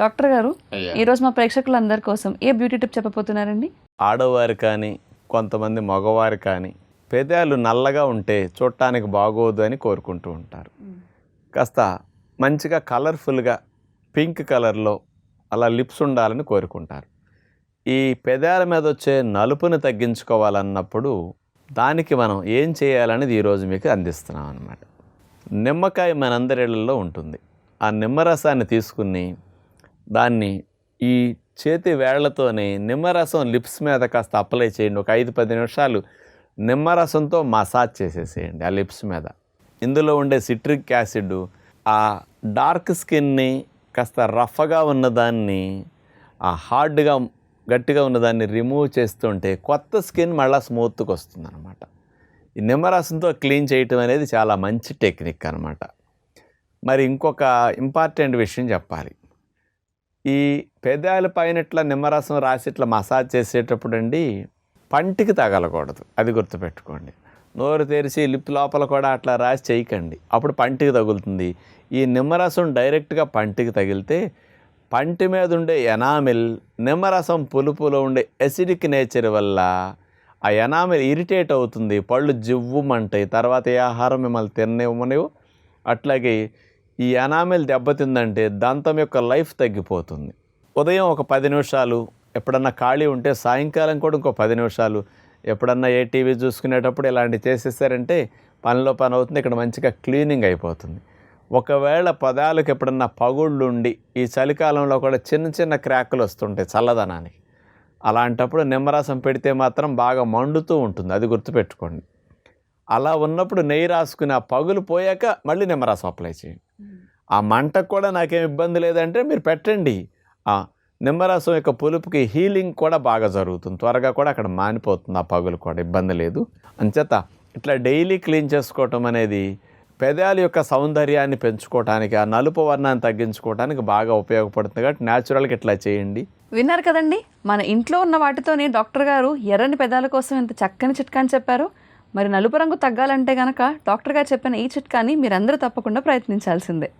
Doctor గారు అయ్యా. ఈ రోజు మా ప్రేక్షకులందరి కోసం ఏ బ్యూటీ టిప్ చెప్పబోతున్నారండి? ఆడవారు కానీ కొంతమంది మగవారు కానీ పెదాలు నల్లగా ఉంటే చూడటానికి బాగోదు అని కోరుకుంటూ ఉంటారు. కాస్త మంచిగా కలర్ఫుల్గా పింక్ కలర్లో అలా లిప్స్ ఉండాలని కోరుకుంటారు. ఈ పెదాల మీద వచ్చే నలుపుని తగ్గించుకోవాలన్నప్పుడు దానికి మనం ఏం చేయాలనేది ఈరోజు మీకు అందిస్తున్నాం అనమాట నిమ్మకాయ మనందరిళ్ళల్లో ఉంటుంది. ఆ నిమ్మరసాన్ని తీసుకుని దాన్ని ఈ చేతి వేళ్ళతోనే నిమ్మరసం లిప్స్ మీద కాస్త అప్లై చేయండి. ఒక ఐదు పది నిమిషాలు నిమ్మరసంతో మసాజ్ చేసేసేయండి ఆ లిప్స్ మీద. ఇందులో ఉండే సిట్రిక్ యాసిడ్ ఆ డార్క్ స్కిన్ని కాస్త రఫ్గా ఉన్నదాన్ని ఆ హార్డ్గా గట్టిగా ఉన్నదాన్ని రిమూవ్ చేస్తుంటే కొత్త స్కిన్ మళ్ళీ స్మూత్గా వస్తుంది అనమాట ఈ నిమ్మరసంతో క్లీన్ చేయటం అనేది చాలా మంచి టెక్నిక్ అనమాట మరి ఇంకొక ఇంపార్టెంట్ విషయం చెప్పాలి. ఈ పెదాల పైన ఇట్లా నిమ్మరసం రాసి ఇట్లా మసాజ్ చేసేటప్పుడు అండి పంటికి తగలకూడదు. అది గుర్తుపెట్టుకోండి. నోరు తెరిచి లిప్ లోపల కూడా అట్లా రాసి చేయకండి. అప్పుడు పంటికి తగులుతుంది. ఈ నిమ్మరసం డైరెక్ట్గా పంటికి తగిలితే పంటి మీద ఉండే ఎనామిల్ నిమ్మరసం పులుపులో ఉండే ఎసిడిక్ నేచర్ వల్ల ఆ ఎనామిల్ ఇరిటేట్ అవుతుంది. పళ్ళు జివ్వుమంటాయి తర్వాత ఏ ఆహారం మిమ్మల్ని తిననివ్వనివ్వు. అట్లాగే ఈ ఎనామిల్ దెబ్బతిందంటే దంతం యొక్క లైఫ్ తగ్గిపోతుంది. ఉదయం ఒక పది నిమిషాలు ఎప్పుడన్నా ఖాళీ ఉంటే సాయంకాలం కూడా ఇంకో పది నిమిషాలు. ఎప్పుడన్నా ఏ టీవీ చూసుకునేటప్పుడు ఇలాంటివి చేసేసారంటే పనిలో పని అవుతుంది ఇక్కడ మంచిగా క్లీనింగ్ అయిపోతుంది. ఒకవేళ పదాలకు ఎప్పుడన్నా పగుళ్ళు ఉండి ఈ చలికాలంలో కూడా చిన్న చిన్న క్రాకులు వస్తుంటాయి చల్లదనానికి. అలాంటప్పుడు నిమ్మరసం పెడితే మాత్రం బాగా మండుతూ ఉంటుంది అది గుర్తుపెట్టుకోండి. అలా ఉన్నప్పుడు నెయ్యి రాసుకుని ఆ పగులు పోయాక మళ్ళీ నిమ్మరసం అప్లై చేయండి. ఆ మంటకు కూడా నాకేం ఇబ్బంది లేదంటే మీరు పెట్టండి. నిమ్మరసం యొక్క పులుపుకి హీలింగ్ కూడా బాగా జరుగుతుంది. త్వరగా కూడా అక్కడ మానిపోతుంది. ఆ పగులు కూడా ఇబ్బంది లేదు. అంచేత ఇట్లా డైలీ క్లీన్ చేసుకోవటం అనేది పెదాల యొక్క సౌందర్యాన్ని పెంచుకోవటానికి ఆ నలుపు వర్ణాన్ని తగ్గించుకోవడానికి బాగా ఉపయోగపడుతుంది కాబట్టి న్యాచురల్గా ఇట్లా చేయండి. విన్నారు కదండి? మన ఇంట్లో ఉన్న వాటితోనే డాక్టర్ గారు ఎర్రని పెదాల కోసం ఎంత చక్కని చిట్కాని చెప్పారు. మరి నలుపు రంగు తగ్గాలంటే గనక డాక్టర్ గారు చెప్పిన ఈ చిట్కాని మీరందరూ తప్పకుండా ప్రయత్నించాల్సిందే.